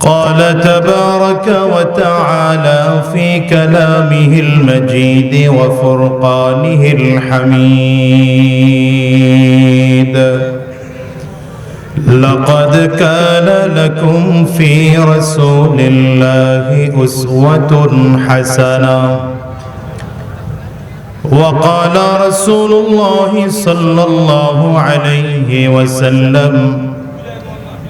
قال تبارك وتعالى في كلامه المجيد وفرقانه الحميد. لقد كان لكم في رسول الله أسوة حسنة. وقال رسول الله صلى الله عليه وسلم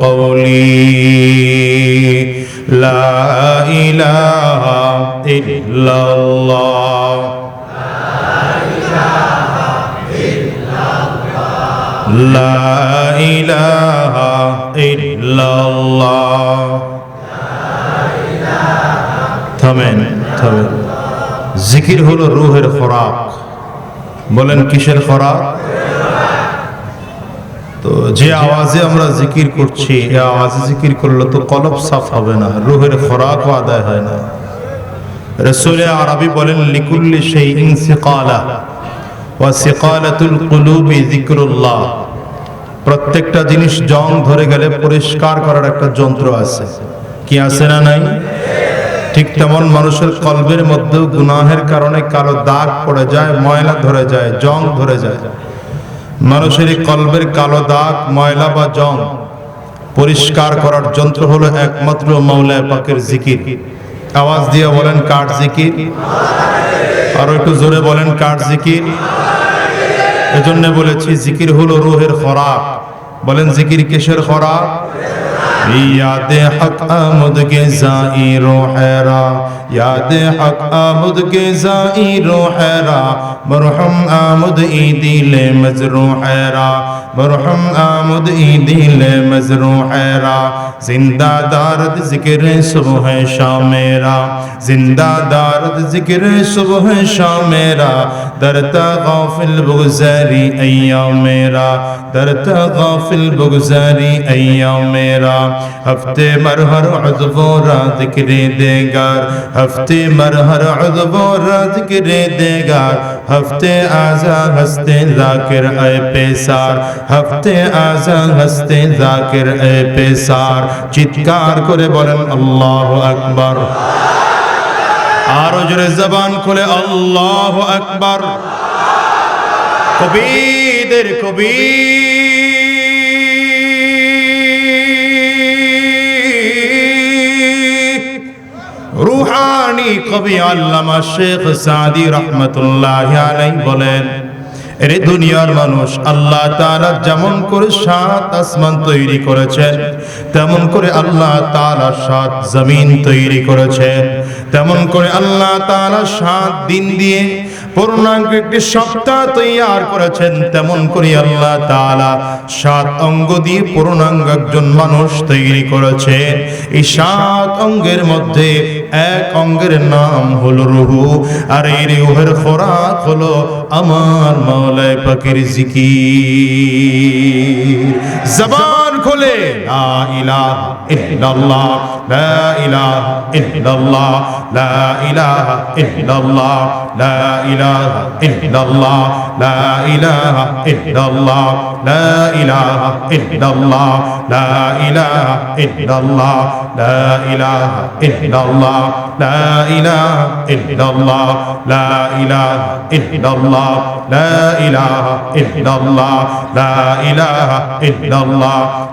قولي لا إله إلا الله لا إله إلا الله থামেন থামেন জিকির হলো রুহের খোরাক বলেন কিসের খোরাক তো যে আওয়াজে আমরা জিকির করছি, এ আওয়াজে জিকির করলে তো কলব সাফ হবে না, রুহের খোরাকও আদায় হয় না। রসুলে আরবি বলেন, লিকুল্লি সেই ইনসিকালা ওয়া সিকালাতুল কুলুবি যিকরুল্লাহ। প্রত্যেকটা জিনিস জং ধরে গেলে পরিষ্কার করার একটা যন্ত্র আছে। কি আছে না নাই? ঠিক তেমন মানুষের কলবের মধ্যেও গুনাহের কারণে কালো দাগ পড়ে যায়, ময়লা ধরে যায়, জং ধরে যায়। মানুষের কলবের কালো দাগ, ময়লা বা জং পরিষ্কার করার যন্ত্র হলো একমাত্র মৌলায় পাকের জিকির। আওয়াজ দিয়ে বলেন কাঠ জিকির? আরও একটু জোরে বলেন কাঠ জিকির? এজন্য বলেছি, জিকির হলো রুহের খরাক। বলেন, জিকির কেশের খরাক? یاد حق آمد کے زائر و حیرا یاد حق آمد کے زائر و حیرا مرحم آمد ای دل مزرو حیرا مرحم آمد ای دل مزرو حیرا زندہ دارد ذکر صبح شام میرا زندہ دارد ذکر صبح شام میرا درتا غافل بگزاری ایام میرا درتا غافل بگزاری ایام میرا گا ہفتے مرہر عزب و راز کرے دے گا ہفتے مرہر عزب و راز کرے دے گا ہفتے آزا ہستے ذاکر اے پیسار۔ ہفتے آزا ہستے ذاکر اے پیسار۔ چتکار کرے بولن اللہ اکبر۔ আরো زبان کھلے اللہ اکبر۔ আকবার কবিদের রুহানি কবি আল্লামা শেখ সাদি রহমতুল্লাহ বলেন, এরে দুনিয়ার মানুষ, আল্লাহ তারা যেমন করে সাত আসমান তৈরি করেছেন, তেমন করে আল্লাহ তাআলা সাত জমিন তৈরি করেছেন, তেমন করে আল্লাহ তাআলা সাত দিন দিয়ে পূর্ণাঙ্গ একটি সপ্তাহ তৈয়ার করেছেন, তেমন করে আল্লাহ তাআলা সাত অঙ্গ দিয়ে পূর্ণাঙ্গ একজন মানুষ তৈরি করেছেন। এই সাত অঙ্গের মধ্যে এক অঙ্গের নাম হলো রুহু, আর এই রুহের খোরাক হলো আমার মাওলায় পাকের জিকির। জবান খোলে লা ইলাহা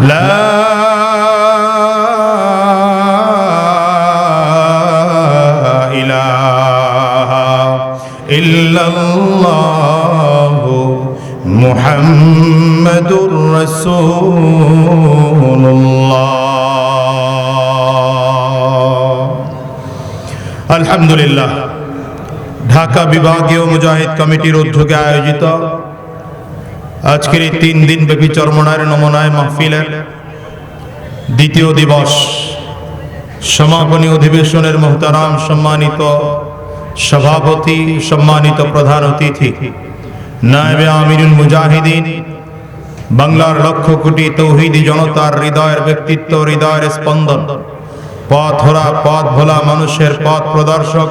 لا. إله إلا الله محمد رسول الله. الحمد لله. ঢাকা বিভাগীয় মুজাহিদ কমিটির উদ্যোগে আয়োজিত আজকের এই তিন দিন ব্যাপী চরমনায়ের নমনায় মাহফিলের দ্বিতীয় দিবস সমাপনী অধিবেশনের মোহতারাম সম্মানিত সভাপতি, সম্মানিত প্রধান অতিথি, নায়েবে আমিরুল মুজাহিদিন, বাংলার লক্ষ কোটি তৌহিদি জনতার হৃদয়ের ব্যক্তিত্ব, হৃদয়ের স্পন্দন পথ হরা পথ ভোলা মানুষের পথ প্রদর্শক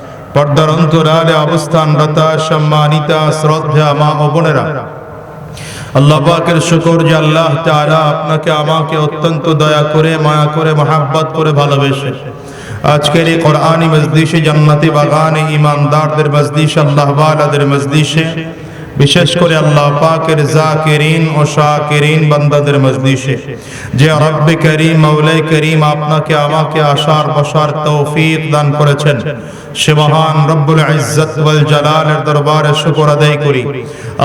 পর্দার অন্তরালে অবস্থানরত, সম্মানিতা, শ্রদ্ধা মা ও বোনেরা। আল্লাহ পাকের শুকর যে আল্লাহ তাআলা আপনাকে, আমাকে অত্যন্ত দয়া করে, মায়া করে, মহাব্বত করে ভালোবেসে। আজকের এই কোরআনি মজলিসে, জান্নাতি বাগানে ইমানদারদের মজলিসে, আল্লাহ মজলিসে, বিশেষ করে আল্লাহ পাকের জাকিরিন ও শাকিরিন বান্দাদের মজলিসে, যে রব্বে করিম মৌলাই করিম আপনাকে, আমাকে আশার বসার তৌফিক দান করেছেন। সে মহান রব্বুল ইজ্জত ওয়াল জালালের দরবারে শুকর আদায় করি।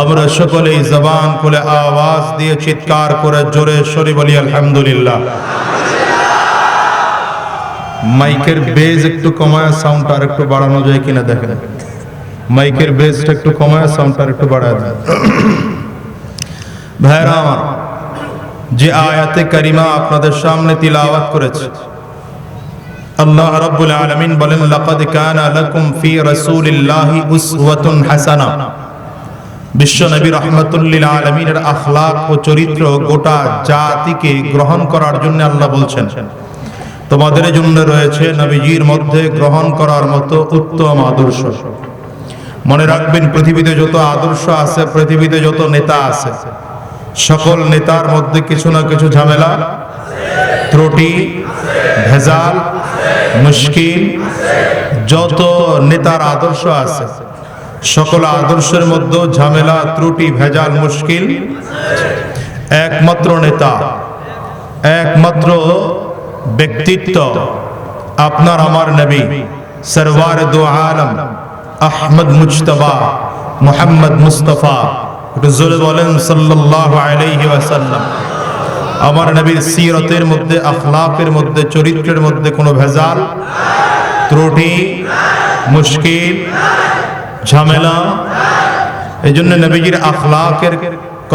আমরা সকলেই জবান খুলে আওয়াজ দিয়ে চিৎকার করে জোরে সরি বলি, আলহামদুলিল্লাহ। মাইকের বেজ একটু কমায় সাউন্ড আর একটু বাড়ানো যায় কিনা দেখেন। মাইকের বেজটা একটু কমায় সাউন্ড আর একটু বাড়ায় দেন। ভাইরা আমার, যে আয়াতে কারিমা আপনাদের সামনে তিলাওয়াত করেছে আল্লাহ রাব্বুল আলামিন বলেন, লাকাদ কানা লাকুম ফি রাসূলিল্লাহি উসওয়াতুন হাসানা। বিশ্ব নবী রহমতুল্লিল আলমিনের আখলাক ও চরিত্র গোটা জাতিকে গ্রহণ করার জন্য আল্লাহ বলছেন, তোমাদের জন্য রয়েছে নবীজির মধ্যে গ্রহণ করার মতো উত্তম আদর্শ। মনে রাখবেন, পৃথিবীতে যত আদর্শ আছে, পৃথিবীতে যত নেতা আছে, সকল নেতার মধ্যে কিছু না কিছু ঝামেলা ত্রুটি ভেজাল মুশকিল যত নেতার আদর্শ আছে সকল আদর্শের মধ্যে ঝামেলা ত্রুটি ভেজাল মুশকিল একমাত্র নেতা একমাত্র ব্যক্তিত্ব আপনার আমার নবী সরওয়ার দো আলম আহমদ মুজতবা মোহাম্মদ মুস্তফা একটু জোরে বলেন সাল্লাল্লাহু আলাইহি আমার নবীর সিরতের মধ্যে, আখলাকের মধ্যে, চরিত্রের মধ্যে কোনো ভেজাল, ত্রুটি, মুশকিল, ঝামেলা। এই জন্য নবীজির আখলাকের